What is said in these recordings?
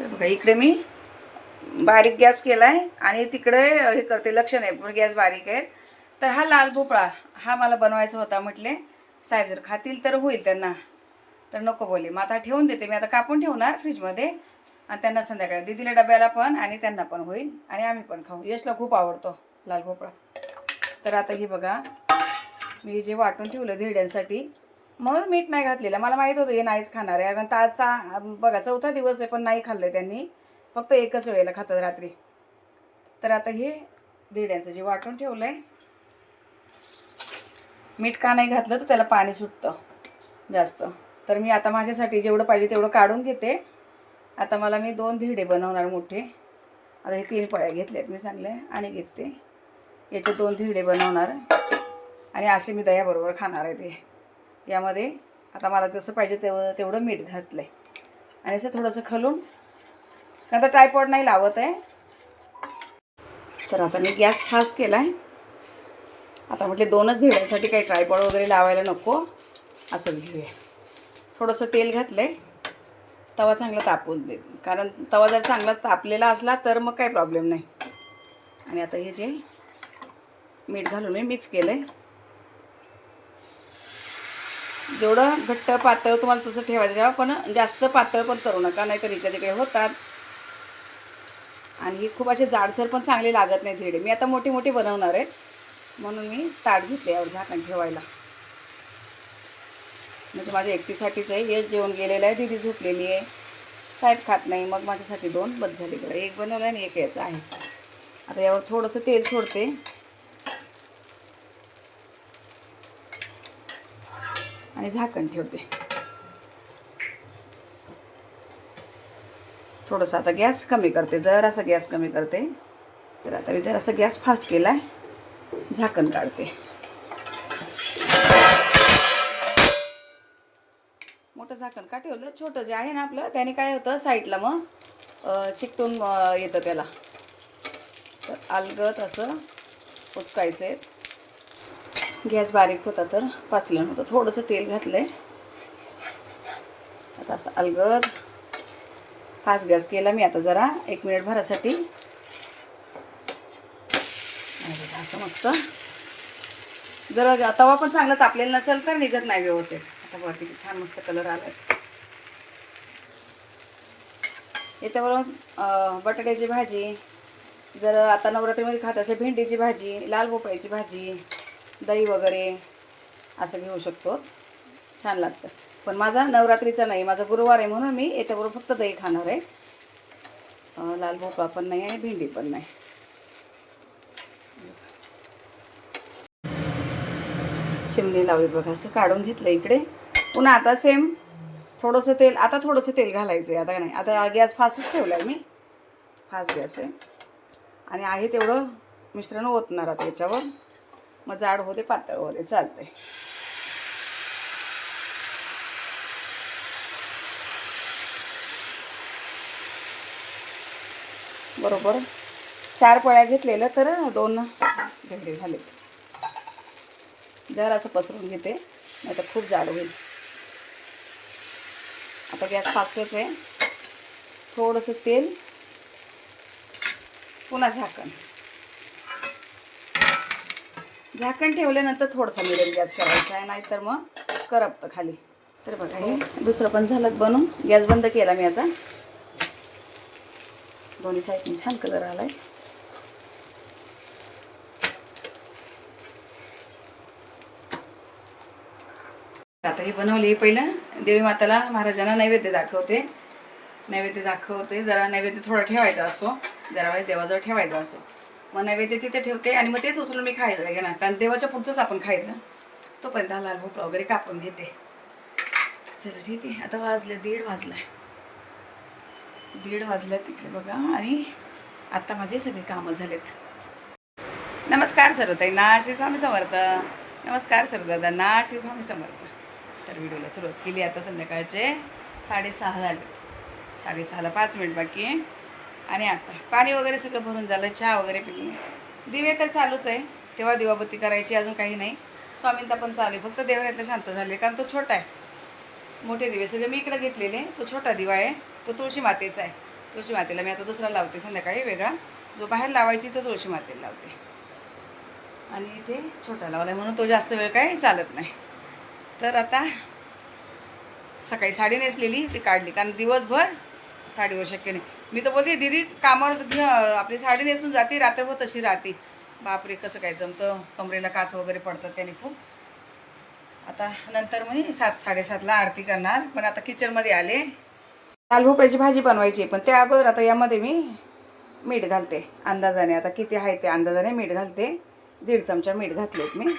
तर बघा इकडे मी बारीक गॅस केला आहे आणि तिकडे हे करते लक्ष नाही पण गॅस बारीक आहे. तर हा लाल भोपळा हा मला बनवायचा होता म्हटले साहेब जर खातील तर होईल त्यांना. तर नको बोले मग आता ठेवून देते मी आता कापून ठेवणार फ्रीजमध्ये आणि त्यांना संध्याकाळी. दिदीला डब्याला पण आणि त्यांना पण होईल आणि आम्ही पण खाऊ. यशला खूप आवडतो लाल भोपळा. तर आता हे बघा मी जे वाटून ठेवलं धिरड्यांसाठी म्हणून मीठ नाही घातलेलं. मला माहीत होतं हे नाहीच खाणार आहे. कारण ताचा बघा चौथा दिवस आहे पण नाही खाल्लं त्यांनी. फक्त एकच वेळेला खातात रात्री. तर आता हे दिड्यांचं जे वाटून ठेवलं आहे मीठ का नाही घातलं तर त्याला पाणी सुटतं जास्त. तर मी आता माझ्यासाठी जेवढं पाहिजे तेवढं काढून घेते. आता मला मी दोन धिडे बनवणार मोठे. आता हे तीन पळ्या घेतल्यात मी चांगले आणि घेते. याचे दोन धिडे बनवणार. आणि असे मी दह्याबरोबर खाणार आहे ते. यामध्ये आता मला जसं पाहिजे तेवढं तेवढं मीठ घातलं आहे आणि असं थोडंसं खलून आता ट्रायपॉड नाही लावत आहे. तर आता मी गॅस फास्ट केला आहे आता म्हटले दोनच घेण्यासाठी काही ट्रायपॉड वगैरे लावायला नको. असंच घेऊया. थोडंसं तेल घातलं आहे तवा चांगला तापून दे. कारण तवा जर चांगला तापलेला असला तर मग काही प्रॉब्लेम नाही. आणि आता हे जे मीठ घालून मी मिक्स केलं आहे जेवढं घट्ट पातळ तुम्हाला तसं ठेवायचं ठेवा पण जास्त पातळ पण करू नका नाहीतर इकडे तिकडे होतात. आणि ही खूप असे जाडसर पण चांगले लागत नाही धिरडे मी आता मोठी मोठी बनवणार आहे. म्हणून मी ताट घेतले यावर झाकण ठेवायला. म्हणजे माझ्या एकटीसाठीच आहे. यश जेवण गेलेलं आहे. दिदी झोपलेली आहे. साहेब खात नाही. मग माझ्यासाठी दोन बस झाले. एक बनवलं आणि एक याचं आहे. आता यावर थोडंसं तेल सोडते. आणि झाकण ठेवते. थोडंसं आता गॅस कमी करते जरासा गॅस कमी करते. तर आता मी जरासा गॅस फास्ट केला आहे झाकण काढते. मोठं झाकण का ठेवलं? छोटं जे आहे ना आपलं त्याने काय होतं साईडला मग चिकटून येतं त्याला. तर अलगत असं उचकायचं आहे गॅस बारीक होता तर पाचलं नव्हतं. थोडंसं तेल घातलं आहे आता असं अलगद फास्ट गॅस केला मी. आता जरा एक मिनिट भरासाठी. असं मस्त. जर तवा पण चांगला तापलेला नसेल तर निघत नाही व्यवस्थित. आता बघा किती छान मस्त कलर आला याच्यावर बटाट्याची भाजी जर आता नवरात्रीमध्ये खात असेल भेंडीची भाजी लाल भोपळ्याची भाजी दही वगैरे असं घेऊ शकतो. छान लागतं. पण माझा नवरात्रीचा नाही माझा गुरुवार आहे म्हणून मी याच्याबरोबर फक्त दही खाणार आहे. लाल भोपळा पण नाही आणि भेंडी पण नाही. चिमणी लावली बघा असं काढून घेतलं इकडे. पुन्हा आता सेम थोडंसं तेल आता थोडंसं तेल घालायचं आहे आता नाही. आता गॅस फास्टच ठेवला आहे मी. फास्ट गॅस आहे. आणि आहे तेवढं मिश्रण ओतणार आता याच्यावर. मग जाड होते पातळ होते. चालते बरोबर. चार पळ्या घेतलेलं तर दोन भेंडे झाले जर असं पसरून घेते नाही तर खूप जाड होईल. आता गॅस फास्टच आहे. थोडंसं तेल पुन्हा झाकण. झाकण ठेवल्यानंतर थोडासा मिडियम गॅस करायचा आहे नाहीतर मग करपतं खाली. तर बघा हे दुसरं पण झालं बनून. गॅस बंद केला मी आता. दोन्ही साईडने छान कलर आलाय. आता हे बनवली पहिलं देवी माताला महाराजांना नैवेद्य दाखवते. नैवेद्य दाखवते जरा नैवेद्य थोडा ठेवायचा असतो. जरा वेळ देवाजवळ ठेवायचा असतो. मग नैवेद्य तिथे ठेवते आणि मग तेच उचलून मी खायचं आहे ना. कारण देवाच्या पुढचंच आपण खायचं. तोपर्यंत हा लाल भोपळा वगैरे कापून घेते. चला ठीक आहे. आता वाजले दीड वाजलाय. दीड वाजले तिकडे बघा. आणि आता माझे सगळे कामं झालेत. नमस्कार सर्वताई ना श्री स्वामी समर्थ. नमस्कार सर्वदादा ना श्री स्वामी समर्थ. तर व्हिडिओला सुरुवात केली. आता संध्याकाळचे साडेसहा झालेत. साडेसहाला पाच मिनिट बाकी आहे. आणि आता. पाणी वगैरे सगळं भरून झालं चहा वगैरे पिली दिवे तर चालूच आहे. तेव्हा दिवाबत्ती करायची अजून काही नाही. स्वामींचा पण चालू आहे. फक्त देवऱ्यातलं शांत झाले. कारण तो छोटा आहे. मोठे दिवे सगळे मी इकडे घेतलेले. तो छोटा दिवा आहे. तो तुळशी मातेचा आहे. तुळशी मातेला मी आता दुसरा लावते संध्याकाळी वेगळा. जो बाहेर लावायची तो तुळशी मातेला लावते. आणि इथे छोटा लावला म्हणून तो जास्त वेळ काही चालत नाही. तर आता सकाळी साडी नेसलेली ती काढली. कारण दिवसभर साडीवर शक्य नाही. मी तर बोलते दीदी कामावर आपली साडी नेसून जाते रात्रभर तशी राहते. बापरे कसं काय जमतं? कमरेला काच वगैरे पडतात त्याने खूप. आता नंतर मी सात साडेसातला आरती करणार पण आता किचनमध्ये आले. लाल भोपळ्याची भाजी बनवायची पण त्या अगोदर आता यामध्ये मी मीठ घालते अंदाजाने. आता किती आहे ते अंदाजाने मीठ घालते. दीड चमचा मीठ घातलेत मी.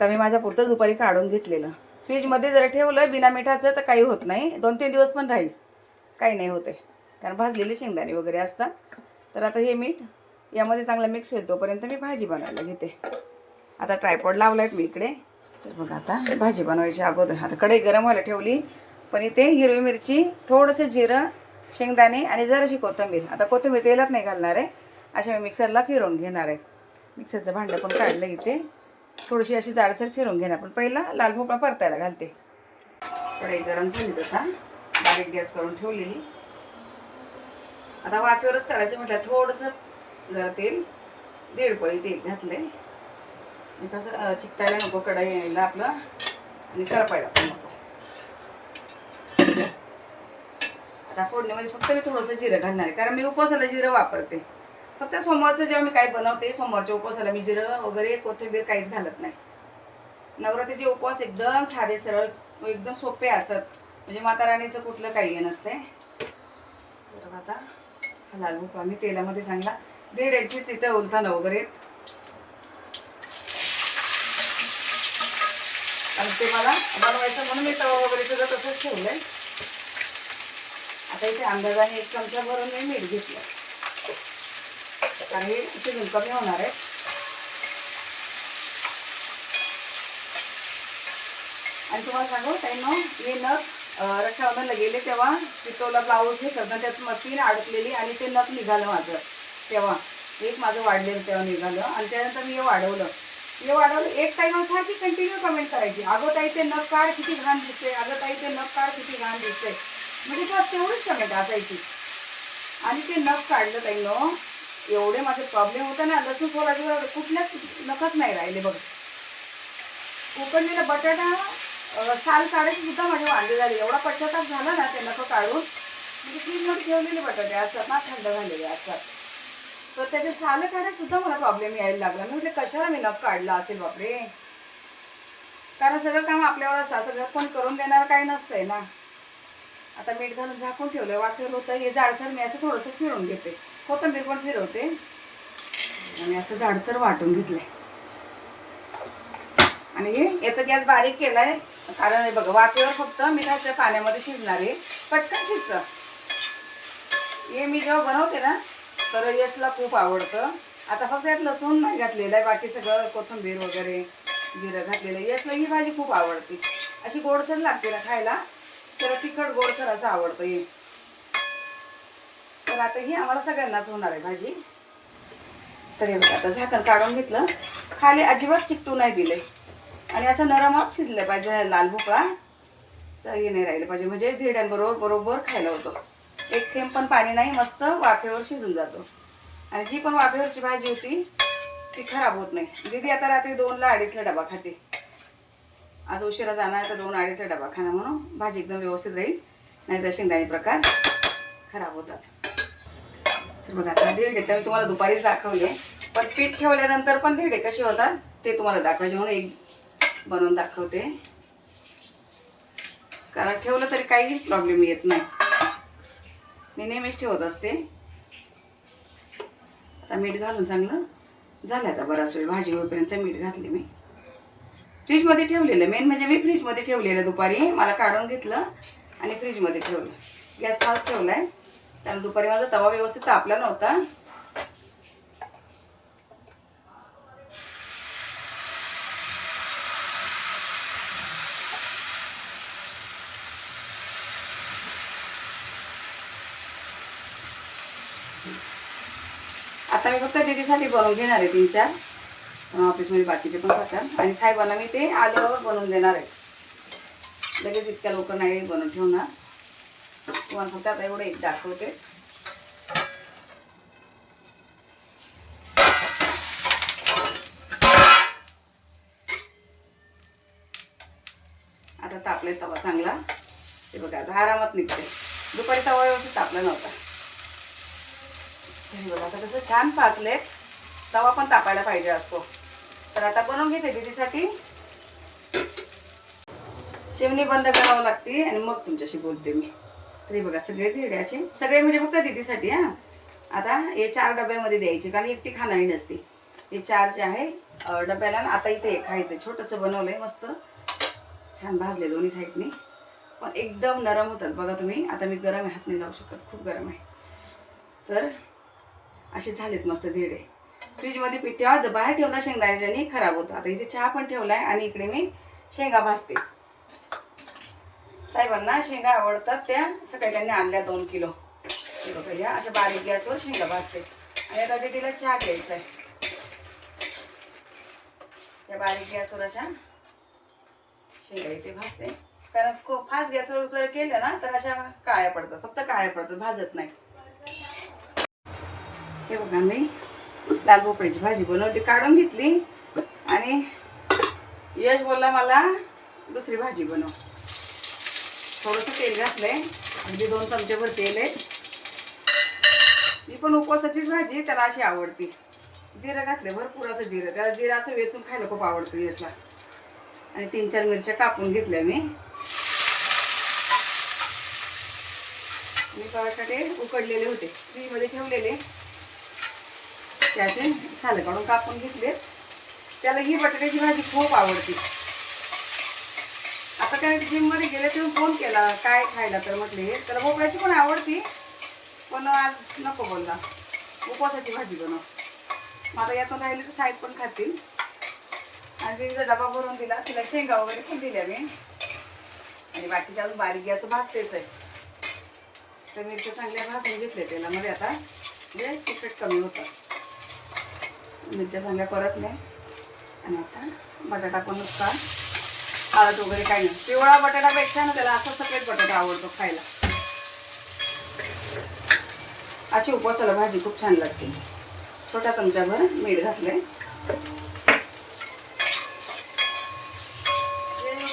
कमी मी माझ्यापुरतं दुपारी काढून घेतलेलं. फ्रीजमध्ये जर ठेवलं बिना मिठाचं तर काही होत नाही. दोन तीन दिवस पण राहील. काही नाही होते कारण भाजलेले शेंगदाणे वगैरे असतात. तर आता हे मीठ यामध्ये चांगलं मिक्स होईल तोपर्यंत मी भाजी बनवायला घेते. आता ट्रायपॉड लावला आहेत मी इकडे. तर बघा आता भाजी बनवायची अगोदर. आता कढई गरम व्हायला ठेवली. पण इथे हिरवी मिरची थोडंसं जिरं शेंगदाणे आणि जराशी कोथिंबीर. आता कोथिंबीर तेलात नाही घालणार आहे. अशा मी मिक्सरला फिरवून घेणार आहे. मिक्सरचं भांडं पण काढलं इथे. थोडीशी अशी जाडसर फिरून घेणार. पण पहिला लाल भोपळा परतायला घालते. कढई गरम झाली तसा बारीक गॅस करून ठेवलेली. आता वाफेवरच करायचं म्हटलं थोडंसं जरा तेल दीड पळी तेल घातले कसं चिकटायला नको कढई यायला आपलं आणि करपायला पण नको. आता फोडणीमध्ये फक्त मी थोडंसं जिरं घालणार आहे कारण मी उपवासाला जिरं वापरते. फक्त सोमवारचं जेव्हा मी काय बनवते सोमवारच्या उपवासाला मी जिरं वगैरे कोथिंबीर काहीच घालत नाही. नवरात्रीचे उपवास एकदम साधे सरळ एकदम सोपे असतात. म्हणजे माता राणीचं कुठलं काही हे नसते तर आता हा लाल भोपळा आम्ही तेलामध्ये चांगला दीड इंचीच इथं उलताना वगैरे आणि ते मला बनवायचं म्हणून मी तवा वगैरे सुद्धा तसंच ठेवलंय. आता इथे अंदाजाने एक चमचा भरून मी मीठ घेतलं कारण हे शिजून कमी होणार आहे. आणि तुम्हाला सांगू ताई मी न रक्षाबंधनला गेले तेव्हा पितोला ब्लाऊज हे करणं त्यात मग अडकलेली आणि ते नख निघालं माझं. तेव्हा एक माझं वाढलेलं तेव्हा निघालं आणि त्यानंतर मी हे वाढवलं. हे वाढवलं. एक टाईम सारखी कंटिन्यू कमेंट करायची. अगं ताई ते नख काढ किती घाण दिसते अगं ताई ते नख काढ किती घाण दिसते म्हणजे बस तेवढीच कमेंट असायची. आणि ते नख काढलं ताईनं. एवढे माझे प्रॉब्लेम होते ना. लसूण सोलायचं कुठल्याच नखच नाही राहिले बघ. कोकणीला बटाटा साल काढायची सुद्धा माझी वांदे झाली. एवढा पश्चाताप झाला ना ते तो काढून. म्हणजे फ्रीजमध्ये ठेवलेले बटाटे असतात ना थंड झालेले असतात. तर त्याचे साल काढायला सुद्धा मला प्रॉब्लेम यायला लागला. मी म्हटलं कशाला मी नख काढला असेल बापरे? कारण सगळं काम आपल्यावर असतं. सगळं कोण करून देणार काही नसतंय ना. आता मीठ घालून झाकून ठेवलं. वाटेल होतं हे जाडसर मी असं थोडंसं फिरून घेते. कोथंबीर पण फिरवते. आणि असं जाडसर वाटून घेतलंय. आणि याचा गॅस बारीक केलाय. कारण हे बघा वाटेवर फक्त मिठाच्या पाण्यामध्ये शिजणार आहे. पटकन शिजतं. हे मी जेव्हा बनवते ना तर यशला खूप आवडतं. आता फक्त यात लसूण नाही घातलेलं आहे बाकी सगळं कोथिंबीर वगैरे जिरं घातलेलं आहे. यशला ही भाजी खूप आवडते. अशी गोडसर लागते ना खायला तर तिखट गोडसर असं आवडतं हे. तर आता ही आम्हाला सगळ्यांनाच होणार आहे भाजी. तर हे बघा आता झाकण काढून घेतलं. खाली अजिबात चिकटू नाही दिले आणि असं नरमच शिजलं पाहिजे लाल भोपळा. सही हे नाही राहिलं पाहिजे. म्हणजे धिरड्यांबरोबर बरोबर खायला होतो. एक थेंब पण पाणी नाही. मस्त वाफेवर शिजून जातो. आणि जी पण वाफेवरची भाजी होती ती खराब होत नाही. दीदी आता रात्री दोनला अडीचला डबा खाते. आज उशिरा जाणार तर दोन अडीचचा डबा खाणं म्हणून भाजी एकदम व्यवस्थित राहील. नाहीतर शेंगदाणे प्रकार खराब होतात. तर बघा आता धिरडे तर मी तुम्हाला दुपारीच दाखवले. पण पीठ ठेवल्यानंतर पण धिरडे कसे होतात ते तुम्हाला दाखवायचे म्हणून एक बनवून दाखवते. कारण ठेवलं तरी काही प्रॉब्लेम येत नाही. मी नेहमीच ठेवत असते. आता मीठ घालून चांगलं झालं आता बराच वेळ. भाजी होईपर्यंत मीठ घातले मी. फ्रीजमध्ये ठेवलेलं. मेन म्हणजे मी फ्रीजमध्ये ठेवलेलं दुपारी. मला काढून घेतलं आणि फ्रीजमध्ये ठेवलं. गॅस फास्ट ठेवला आहे कारण दुपारी माझा तवा व्यवस्थित तापला नव्हता. आता मी फक्त दीदीसाठी बनवून घेणार आहे तीन चार ऑफिसमध्ये बाकीचे पण खातात. आणि साहेबांना मी ते आल्यावर बनवून देणार आहे. लगेच इतक्या लवकर नाही बनवून ठेवणार. तुम्हाला फक्त आता एवढं एक दाखवते. आता तापले तवा चांगला. ते बघा आता आरामात निघते दुपारी तवा व्यवस्थित तापला नव्हता. बघा आता कसं छान पाचलेत तवा पण तापायला पाहिजे असतो. तर आता बनवून घेते दीदीसाठी. चिमणी बंद करावं लागते आणि मग तुमच्याशी बोलते मी. तरी बघा सगळे धिरडे असे सगळे म्हणजे फक्त दीदीसाठी हां. आता हे चार डब्यामध्ये द्यायचे कारण एकटी खाणारी नसते. हे चार जे आहे डब्याला आता इथे खायचं खायचं छोटंसं बनवलंय मस्त. छान भाजले दोन्ही साईडने. पण एकदम नरम होतात बघा तुम्ही. आता मी गरम हात नाही लावू शकत खूप गरम आहे. तर असे झालेत मस्त धेडे फ्रीजमध्ये पीठ ठेवा जर बाहेर ठेवला शेंगदाण्याच्याने खराब होतं. आता इथे चहा पण ठेवलाय आणि इकडे मी शेंगा भाजते. साहेबांना शेंगा आवडतात त्या सकाळी त्यांनी आणल्या दोन किलो. बघा या अशा बारीक गॅसवर शेंगा भाजते. आणि आता तिला चहा घ्यायचा आहे. या बारीक गॅसवर अशा शेंगा इथे भाजते. कारण फास्ट गॅसवर जर केलं ना तर अशा काळ्या पडतात. फक्त काळ्या पडतात भाजत नाही हे बघा मी लाल भोपळ्याची भाजी बनवली काढून घेतली. आणि यश बोलला मला दुसरी भाजी बनव. थोडंसं तेल घातलंय. म्हणजे दोन चमचेभर तेल आहे. ही पण उपवासाचीच भाजी त्याला अशी आवडती. जिरं घातले भरपूर असं जिरं. त्याला जिरं असं वेचून खायला खूप आवडतं यशला. आणि तीन चार मिरच्या कापून घेतल्या मी. मी कवाकडे उकडलेले होते. फ्रीमध्ये ठेवलेले. त्याचे सालं काढून कापून घेतले. त्याला ही बटाट्याची भाजी खूप आवडते. आता काय जिममध्ये गेले तेव्हा फोन केला काय खायला तर म्हटले. तर भोपळ्याची पण आवडती पण आज नको बोलला. उपवासाची भाजी बनव. मग आता यातून राहिली तर साईड पण खातील. आणि तिचा डबा भरून दिला. तिला शेंगा वगैरे पण दिल्या मी. आणि बाकीच्या अजून बारीक गॅस भाजतेच आहे. तर मिरच्या चांगल्या भाजून घेतले म्हणजे मध्ये आता म्हणजे तिखट कमी होतं. मिरच्या चांगल्या परतल्या. आणि आता बटाटा पण नुसता हळद वगैरे काही नाही. पिवळा बटाटापेक्षा ना त्याला असा सफेद बटाटा आवडतो खायला. अशी उपवासाला भाजी खूप छान लागते. छोट्या चमच्याभर मीठ घातलंय.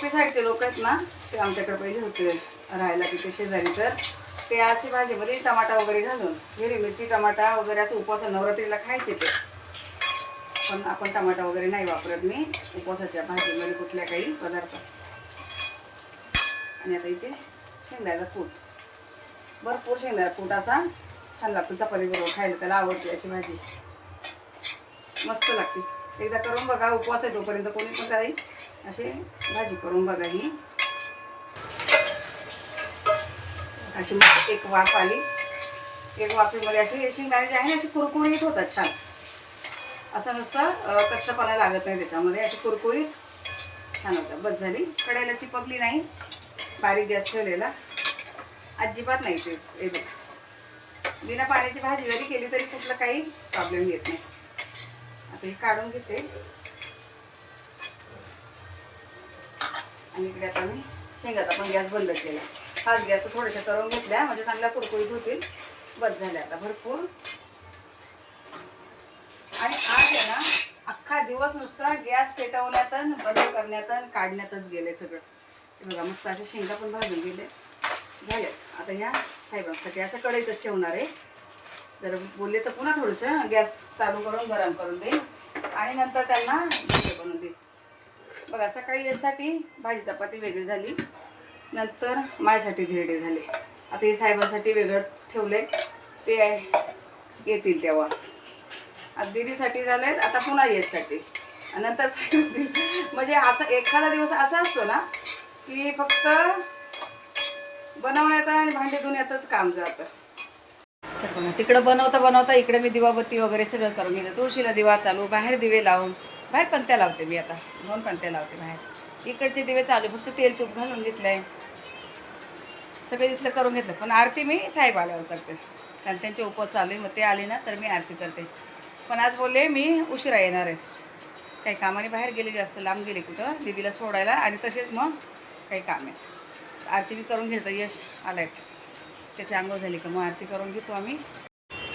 जे साईडचे लोक आहेत ना ते आमच्याकडे पहिले होते राहायला तिथे शेजारी. तर ते अशी भाजीमध्ये टमाटा वगैरे घालून हिरवी मिरची टमाटा वगैरे असं उपवास नवरात्रीला खायचे ते. पण आपण टमाटा वगैरे नाही वापरत मी. उपवासाच्या भाजीमध्ये कुठल्या काही पदार्थ. आणि आता इथे शेंगदाचा कूट. भरपूर शेंगदाचा कूट असा छान लागतो चपाती बरोबर खायला त्याला आवडते अशी भाजी. मस्त लागते. एकदा करून बघा उपवास आहे तोपर्यंत कोणी पण काही अशी भाजी करून बघा ही. अशी मस्त एक वाफ आली. एक वाफीमध्ये अशी शेंगदाणे जे आहे ना अशी कुरकुरीत होतात छान. असं नुसता कच्चपणा लागत नाही त्याच्यामध्ये. अशी कुरकुरीत छान होतं. बस झाली. कढायला चिपकली नाही. बारीक गॅस ठेवलेला. अजिबात नाही ते. एकदम बिना पाण्याची भाजी जरी केली तरी कुठलं काही प्रॉब्लेम येत नाही. आता हे काढून घेते. आणि इकडे आता मी शेंगाचा पण गॅस बंद केला. हाच गॅस थोड्याशा करून घेतल्या. म्हणजे चांगल्या कुरकुरीत होतील. बस झाल्या आता भरपूर. आणि आज आहे ना अख्खा दिवस नुसता गॅस पेटवण्यात अन बंद करण्यात काढण्यातच गेले सगळं. बघा मस्त अशा शेंगा पण भाजून गेले. झाले आता ह्या साहेबांसाठी अशा कढईतच ठेवणार आहे. जर बोलले तर पुन्हा थोडंसं गॅस चालू करून गरम करून देईल आणि नंतर त्यांना बनवून देईल बघा सकाळी यासाठी भाजी चपाती वेगळी झाली. नंतर माझ्यासाठी धिरडे झाले. आता हे साहेबांसाठी वेगळं ठेवले ते येतील तेव्हा. आता झालंय आता पुन्हा येसाठी. आणि नंतर म्हणजे असं एखादा दिवस असा असतो ना की फक्त बनवण्यात आणि भांडे धुण्यातच काम जातं. तर बघा तिकडं बनवता बनवता इकडे मी दिवाबत्ती वगैरे सगळं करून घेते. तुळशीला दिवा चालू बाहेर दिवे लावून. बाहेर पंत्या लावते मी आता. दोन पंत्या लावते बाहेर. इकडचे दिवे चालू फक्त तेल तूप घालून घेतलंय. सगळे इथलं करून घेतलं. पण आरती मी साहेब आल्यावर करते. कारण त्यांचे उपवास चालू आहे मग ते आले ना तर मी आरती करते. पण आज बोलले मी उशिरा येणार आहेत काही कामाने बाहेर गेले जास्त लांब गेले कुठं? दीदीला सोडायला आणि तसेच मग काही काम. आहे आरती मी करून घेतो यश आलाय. त्याची आंघोळ झाली का? मग आरती करून घेतो आम्ही.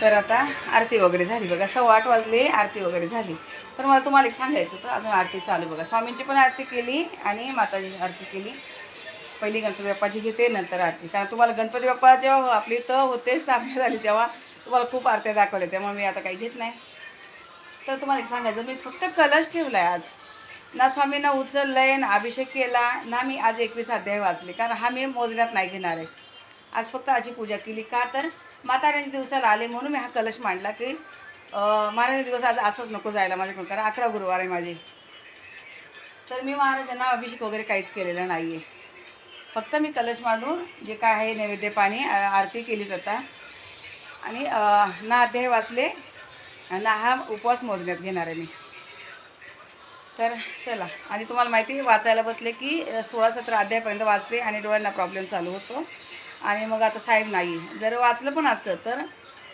तर आता आरती वगैरे झाली बघा. सव्वा आठ वाजले आरती वगैरे झाली. पण मला तुम्हाला एक सांगायचं होतं. अजून आरती चालू बघा. स्वामींची पण आरती केली आणि माताजी आरती केली. पहिली गणपती बाप्पाची घेते नंतर आरती. कारण तुम्हाला गणपती बाप्पा जेव्हा आपली तर होतेच स्थापना झाली तेव्हा तुम्हाला खूप आरत्या दाखवल्या. त्यामुळे मी आता काही घेत नाही. तर तुम्हाला एक सांगायचं मी फक्त कलश ठेवला आहे आज. ना स्वामींना उचललंय ना अभिषेक केला ना मी आज एकवीस अध्याय वाचले कारण हा मी मोजण्यात नाही घेणार आहे. आज फक्त अशी पूजा केली. का तर म्हाताऱ्यांच्या दिवसाला आले म्हणून मी हा कलश मांडला की महाराज महाराजांचे दिवस आज असंच नको जायला माझ्याकडून कारण अकरा गुरुवार आहे माझे. तर मी महाराजांना अभिषेक वगैरे काहीच केलेलं नाही आहे फक्त मी कलश मांडून जे काय आहे नैवेद्य पाणी आरती केली जाता आणि ना अध्याय वाचले. आणि हा उपवास मोजण्यात घेणार आहे मी. तर चला आणि तुम्हाला माहिती आहे वाचायला बसले की सोळा सतरा अध्यायापर्यंत वाचते आणि डोळ्यांना प्रॉब्लेम चालू होतो. आणि मग आता साहेब नाही. जर वाचलं पण असतं तर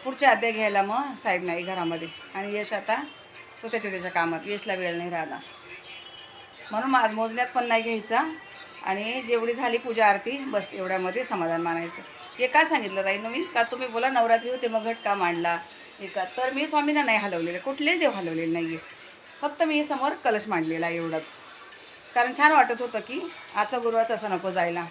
पुढचे अध्याय घ्यायला मग साहेब नाही घरामध्ये. आणि यश आता तो त्याच्या त्याच्या कामात यशला वेळ नाही राहिला. म्हणून आज मोजण्यात पण नाही घ्यायचा. आणि जेवढी झाली पूजा आरती बस एवढ्यामध्ये समाधान मानायचं. हे का सांगितलं ताई? मी का तुम्ही बोला नवरात्री होते मग घट का मांडला? हे का? तर मी स्वामींना नाही हलवलेलं कुठलेच देव हलवलेले नाही आहे फक्त मी समोर कलश मांडलेला आहे एवढंच. कारण छान वाटत होतं की आजचा गुरुवार तसा नको जायला.